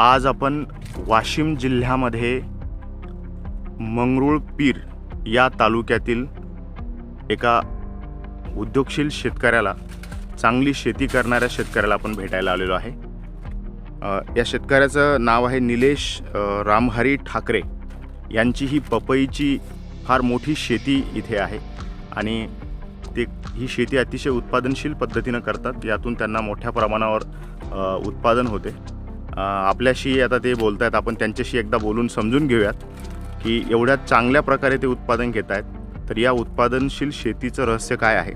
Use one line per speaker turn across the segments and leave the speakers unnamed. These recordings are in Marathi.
आज आपण वाशिम जिल्ह्यामध्ये मंगरुळपीर या तालुक्यातील एका उद्योगशील शेतकऱ्याला चांगली शेती करणाऱ्या शेतकऱ्याला आपण भेटायला आलेलो आहे. या शेतकऱ्याचं नाव आहे निलेश रामहरी ठाकरे. यांची ही पपईची फार मोठी शेती इथे आहे आणि ते ही शेती अतिशय उत्पादनशील पद्धतीनं करतात. यातून त्यांना मोठ्या प्रमाणावर उत्पादन होते. आपल्याशी आता ते बोलत आहेत आपण त्यांच्याशी एकदा बोलून समजून घेऊयात की एवढ्या चांगल्या प्रकारे ते उत्पादन घेत आहेत तर या उत्पादनशील शेतीचं रहस्य काय आहे?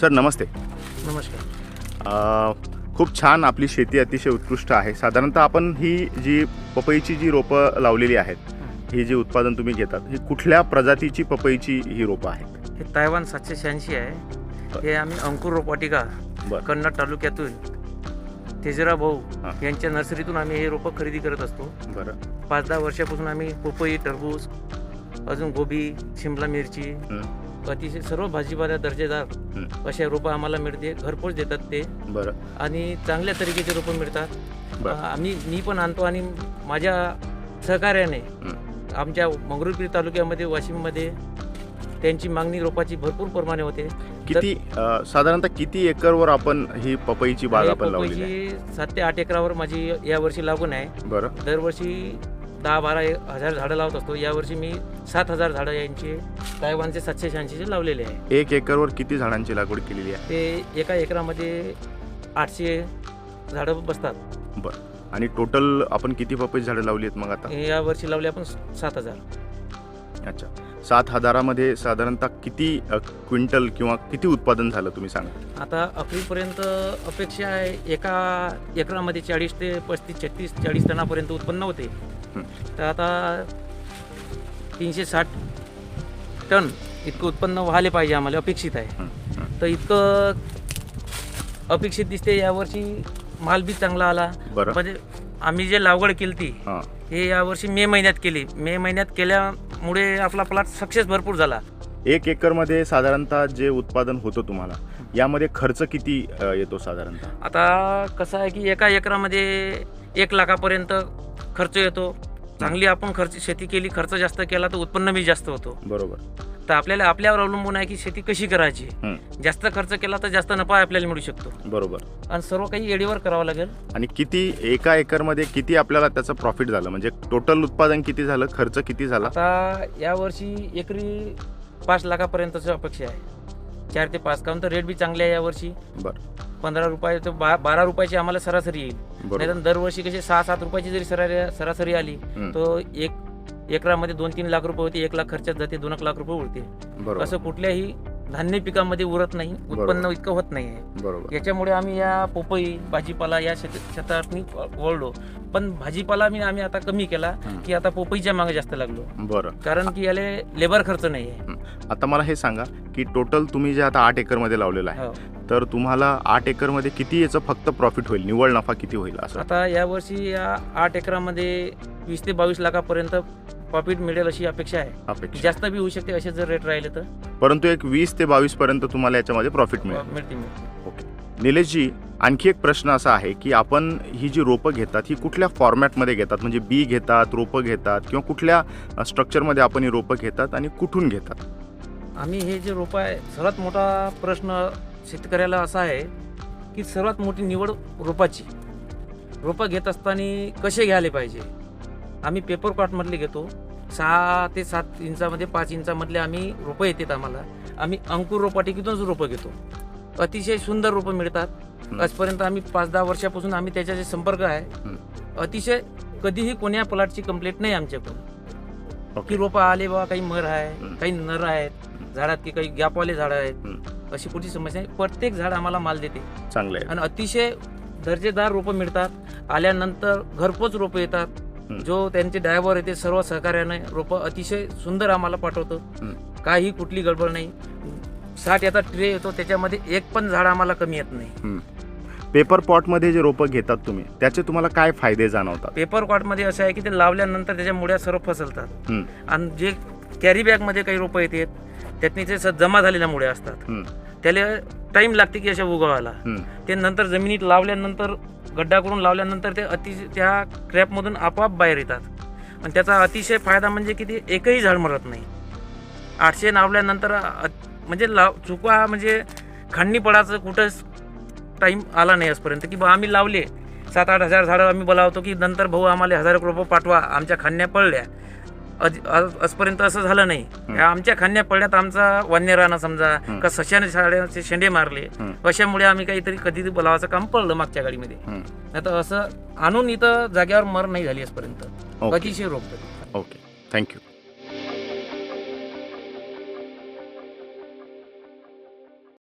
सर नमस्ते.
नमस्कार.
खूप छान आपली शेती अतिशय उत्कृष्ट आहे. साधारणतः आपण ही जी पपईची जी रोपं लावलेली आहेत ही जी उत्पादन तुम्ही घेतात ही कुठल्या प्रजातीची पपईची ही रोपं आहेत?
हे तायवान सातशे शहाऐंशी आहे. हे आम्ही अंकुर रोपवाटिका. कन्नड तालुक्यातून तेजरा भाऊ
हा.
यांच्या नर्सरीतून आम्ही हे रोपं खरेदी करत असतो
बरं
पाच दहा वर्षापासून आम्ही पपई टरबूज अजून गोबी शिमला मिरची
हं.
अतिशय सर्व भाजीपाला दर्जेदार
हं.
अशा रोपं आम्हाला मिळते घरपोच देतात ते
बरं
आणि चांगल्या तरीकेचे रोपं मिळतात
बरं.
आम्ही मी पण आणतो आणि माझ्या सहकार्याने आमच्या मंगरुळपीर तालुक्यामध्ये वाशिममध्ये त्यांची मागणी रोपाची भरपूर प्रमाणे होते.
किती साधारणतः किती एकरवर आपण ही पपईची बाग आपण
पपईची सात ते आठ एकरावर माझी यावर्षी लागून आहे.
बरं.
दरवर्षी दहा बारा हजार झाडं लावत असतो. यावर्षी मी सात हजार झाडं यांचे तायवानचे सातशे शहाऐंशीचे लावलेले आहे.
एक एकरवर किती झाडांची लागवड केलेली आहे?
ते एका एकरामध्ये आठशे झाडं बसतात.
बरं. आणि टोटल आपण किती पपईची झाडं लावली आहेत मग आता?
हे यावर्षी लावले आपण सात हजार.
अच्छा. सात हजारामध्ये साधारणतः किती अ, क्विंटल किंवा किती उत्पादन झालं तुम्ही सांगा?
आता अप्रिलपर्यंत अपेक्षा आहे एका एकरामध्ये चाळीस ते पस्तीस छत्तीस चाळीस टनापर्यंत उत्पन्न होते. तर आता तीनशे साठ टन इतकं उत्पन्न व्हायला पाहिजे आम्हाला अपेक्षित आहे.
हं, हं.
तर इतकं अपेक्षित दिसते यावर्षी माल बी चांगला आला.
बरं.
म्हणजे आम्ही जे लागवड केली ती
हां.
हे यावर्षी मे महिन्यात केली. मे महिन्यात केल्यामुळे आपला प्लॉट सक्सेस भरपूर झाला.
एक एकरमध्ये साधारणतः जे उत्पादन होतं तुम्हाला यामध्ये खर्च किती अ, येतो साधारणतः?
आता कसं आहे की एका एकरामध्ये एक लाखापर्यंत खर्च येतो. चांगली आपण खर्च शेती केली खर्च जास्त केला तर उत्पन्न बी जास्त होतो.
बरोबर.
तर आपल्याला आपल्यावर अवलंबून आहे की शेती कशी करायची? जास्त खर्च केला तर जास्त नफा आपल्याला मिळू शकतो.
बरोबर.
आणि सर्व काही एडीवर करावं लागेल.
आणि किती एका एकरमध्ये किती आपल्याला त्याचं प्रॉफिट झालं? म्हणजे टोटल उत्पादन किती झालं? खर्च किती झाला?
आता यावर्षी एकरी पाच लाखापर्यंतची अपेक्षा आहे. चार ते पाच काऊन तर रेट बी चांगले आहे यावर्षी
बरं.
पंधरा रुपये ते बा बारा रुपयाची आम्हाला सरासरी येईल. नाही दरवर्षी कशी सहा सात रुपयाची जरी सरासरी आली
हं,
तो एक एकरामध्ये दोन तीन लाख रुपये होते एक लाख खर्चात जाते दोन लाख रुपये उरते असं कुठल्याही धान्य पिकामध्ये उरत नाही उत्पन्न इतकं होत नाही. याच्यामुळे आम्ही या पोपई भाजीपाला या शेतात वळलो. पण भाजीपाला मी आम्ही आता कमी केला. की आता पोपईच्या मागे जास्त लागलो.
बरं.
कारण की याला लेबर खर्च नाही आहे
आता मला हे सांगा की टोटल तुम्ही जे आता आठ एकरमध्ये लावलेलं आहे
हो.
तर तुम्हाला आठ एकरमध्ये किती याचं फक्त प्रॉफिट होईल? निव्वळ नफा किती होईल असं?
आता यावर्षी या आठ एकरामध्ये वीस ते बावीस लाखापर्यंत प्रॉफिट मिळेल अशी अपेक्षा आहे.
अपेक्षा.
जास्त बी होऊ शकते असे जर रेट राहिले तर.
परंतु एक वीस ते बावीस पर्यंत तुम्हाला याच्यामध्ये प्रॉफिट मिळेल.
मिळते मिळते.
निलेशजी आणखी एक प्रश्न असा आहे की आपण ही जी रोपं घेतात ही कुठल्या फॉर्मॅटमध्ये घेतात? म्हणजे बी घेतात रोपं घेतात किंवा कुठल्या स्ट्रक्चरमध्ये आपण ही रोपं घेतात आणि कुठून घेतात?
आम्ही हे जे रोपं आहे सर्वात मोठा प्रश्न शेतकऱ्याला असा आहे की सर्वात मोठी निवड रोपाची. रोपं घेत असताना कसे घ्यायला पाहिजे? आम्ही पेपर कॉटमधले घेतो. सहा ते सात इंचामध्ये पाच इंचामधले आम्ही रोपं येतात आम्हाला. आम्ही अंकुर रोपाटिकीतूनच रोपं घेतो. अतिशय सुंदर रोपं मिळतात. आजपर्यंत आम्ही पाच दहा वर्षापासून आम्ही त्याच्याचे संपर्क आहे. अतिशय कधीही कोण्या प्लॉटची कंप्लेंट नाही आमच्याकडून. की रोपं आले बाबा काही मर आहे. काही नर आहेत. झाडात की काही गॅपवाले झाडं आहेत. अशी कुठली समस्या नाही प्रत्येक झाड आम्हाला माल देते.
चांगलं आहे.
आणि अतिशय दर्जेदार रोपं मिळतात. आल्यानंतर घरपोच रोपं येतात. जो त्यांचे ड्रायव्हर येते सर्व सहकार्याने रोपं अतिशय सुंदर आम्हाला पाठवतो. काही कुठली गडबड नाही. साठ याचा ट्रे येतो त्याच्यामध्ये एक पण झाड आम्हाला कमी येत नाही.
पेपर पॉटमध्ये जे रोपं घेतात तुम्ही त्याचे तुम्हाला काय फायदे जाणवतात?
पेपर कॉटमध्ये असं आहे की ते लावल्यानंतर त्याच्या मुळ्या सर्व फसलतात. आणि जे कॅरी बॅगमध्ये काही रोपं येतात त्यातनी ते स- जमा झालेल्या मुळ्या असतात. त्याला टाईम लागते की अशा उगवायला. ते नंतर जमिनीत लावल्यानंतर गड्डा करून लावल्यानंतर ते अतिशय त्या क्रॅपमधून आपोआप बाहेर येतात. आणि त्याचा अतिशय फायदा म्हणजे की ते एकही झाड मरत नाही. आठशे लावल्यानंतर अ- म्हणजे लाव चुका म्हणजे खंडणी पडायचं कुठंच टाईम आला नाही आजपर्यंत. की बा आम्ही लावले सात आठ हजार झाडं आम्ही बोलावतो की नंतर भाऊ आम्हाला हजार एक रुपये पाठवा आमच्या खांद्या पडल्या. आजपर्यंत असं झालं नाही. आमच्या खांद्या पडल्यात आमचा वन्यराना समजा
हं.
का सशाने शाळेचे शेंडे मारले. अशामुळे आम्ही काहीतरी कधी बोलावाचं काम पडलं मागच्या गाडीमध्ये. नाही तर असं आणून इथं जाग्यावर मर नाही झाली आजपर्यंत. अतिशय रोप
ओके. थँक्यू